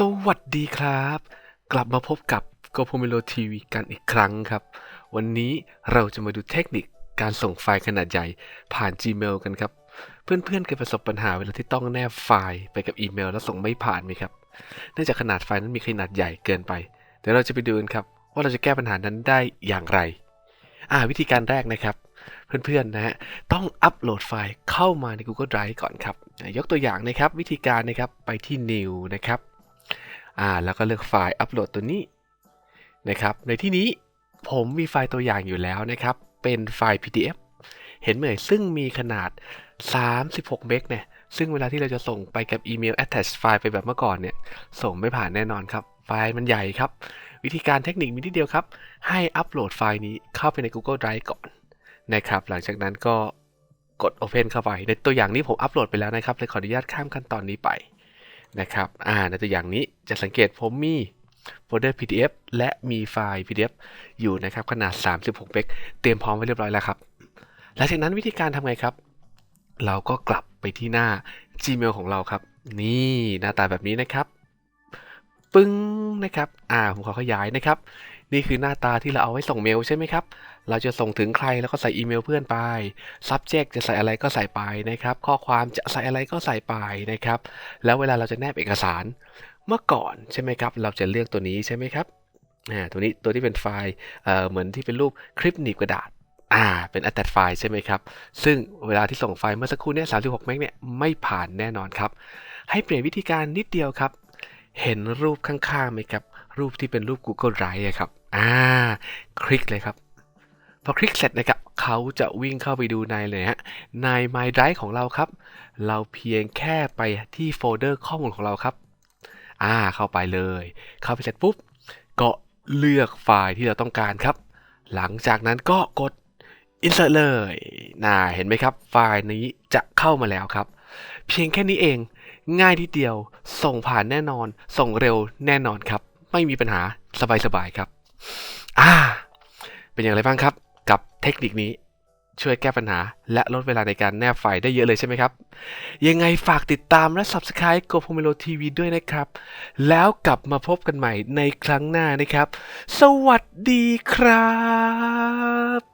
สวัสดีครับ กลับมาพบกับ g o p o m i l o TV กันอีกครั้งครับ วันนี้เราจะมาดูเทคนิคการส่งไฟล์ขนาดใหญ่ผ่าน Gmail กันครับ เพื่อนๆเคยประสบปัญหาเวลาที่ต้องแนบไฟล์ไปกับอีเมล แล้วส่งไม่ผ่านไหมครับเนื่องจากขนาดไฟล์นั้นมีขนาดใหญ่เกินไปเดี๋ยวเราจะไปดูกันครับ ว่าเราจะแก้ปัญหานั้นได้อย่างไร อ่าวิธีการแรกนะครับ เพื่อนๆนะฮะต้องอัปโหลดไฟล์เข้ามาใน Google Drive ก่อนครับยกตัวอย่างนะครับวิธีการนะครับไปที่ New นะครับ อ่าแล้วก็เลือกไฟล์อัปโหลดตัวนี้นะครับ ในที่นี้ผมมีไฟล์ตัวอย่างอยู่แล้วนะครับ เป็นไฟล์ PDF เห็นไหมเอ่ยซึ่งมีขนาด 36 เมกเนี่ย ซึ่งเวลาที่เราจะส่งไปกับอีเมล attach ไฟล์ไปแบบเมื่อก่อนเนี่ย ส่งไม่ผ่านแน่นอนครับ ไฟล์มันใหญ่ครับ วิธีการเทคนิคมีที่เดียวครับ ให้อัปโหลดไฟล์นี้เข้าไปใน Google Drive ก่อนนะครับ หลังจากนั้นก็กด Open เข้าไป ในตัวอย่างนี้ผมอัปโหลดไปแล้วนะครับเลยขออนุญาตข้ามขั้นตอนนี้ไป นะครับอ่าในตัวอย่างนี้จะสังเกตผมมีโฟลเดอร์ PDF และมีไฟล์ PDF อยู่นะครับขนาด 36เบกเตรียมพร้อมไว้เรียบร้อยแล้วครับหลังจากนั้นวิธีการทำไงครับ เราก็กลับไปที่หน้า Gmail ของเราครับ นี่หน้าตาแบบนี้นะครับ ปึ้งนะครับ อ่าผมขอขยายนะครับ นี่คือหน้าตาที่เราเอาไว้ส่งเมลใช่ไหมครับ เราจะส่งถึงใครแล้วก็ใส่อีเมลเพื่อนไป subject จะใส่อะไรก็ใส่ไปนะครับ ข้อความจะใส่อะไรก็ใส่ไปนะครับ แล้วเวลาเราจะแนบเอกสาร เมื่อก่อนใช่ไหมครับ เราจะเลือกตัวนี้ใช่ไหมครับอ่าตัวนี้ตัวที่เป็นไฟล์เอ่อเหมือนที่เป็นรูปคลิปหนีบกระดาษอ่าเป็น attach ไฟล์ใช่ไหมครับ ซึ่งเวลาที่ส่งไฟล์เมื่อสักครู่เนี้36เมกเนี่ยไม่ผ่านแน่นอนครับ ให้เปลี่ยนวิธีการนิดเดียวครับ เห็นรูปข้างๆไหมครับ รูปที่เป็นรูป Google Drive อะครับ อ่า คลิกเลยครับ พอคลิกเสร็จนะครับ เขาจะวิ่งเข้าไปดูในเลยฮะ ใน My Drive ของเราครับ เราเพียงแค่ไปที่โฟลเดอร์ข้อมูลของเราครับ อ่า เข้าไปเลย เข้าไปเสร็จปุ๊บ ก็เลือกไฟล์ที่เราต้องการครับ หลังจากนั้นก็กด insert เลยน่าเห็นไหมครับ ไฟล์นี้จะเข้ามาแล้วครับ เพียงแค่นี้เอง ง่ายทีเดียว ส่งผ่านแน่นอน ส่งเร็วแน่นอนครับ ไม่มีปัญหาสบายๆครับ อ่า เป็นอย่างไรบ้างครับ กับเทคนิคนี้ช่วยแก้ปัญหา และลดเวลาในการแนบไฟได้เยอะเลยใช่ไหมครับ ยังไงฝากติดตามและ Subscribe g o p o m i l o TV ด้วยนะครับ แล้วกลับมาพบกันใหม่ในครั้งหน้านะครับ สวัสดีครับ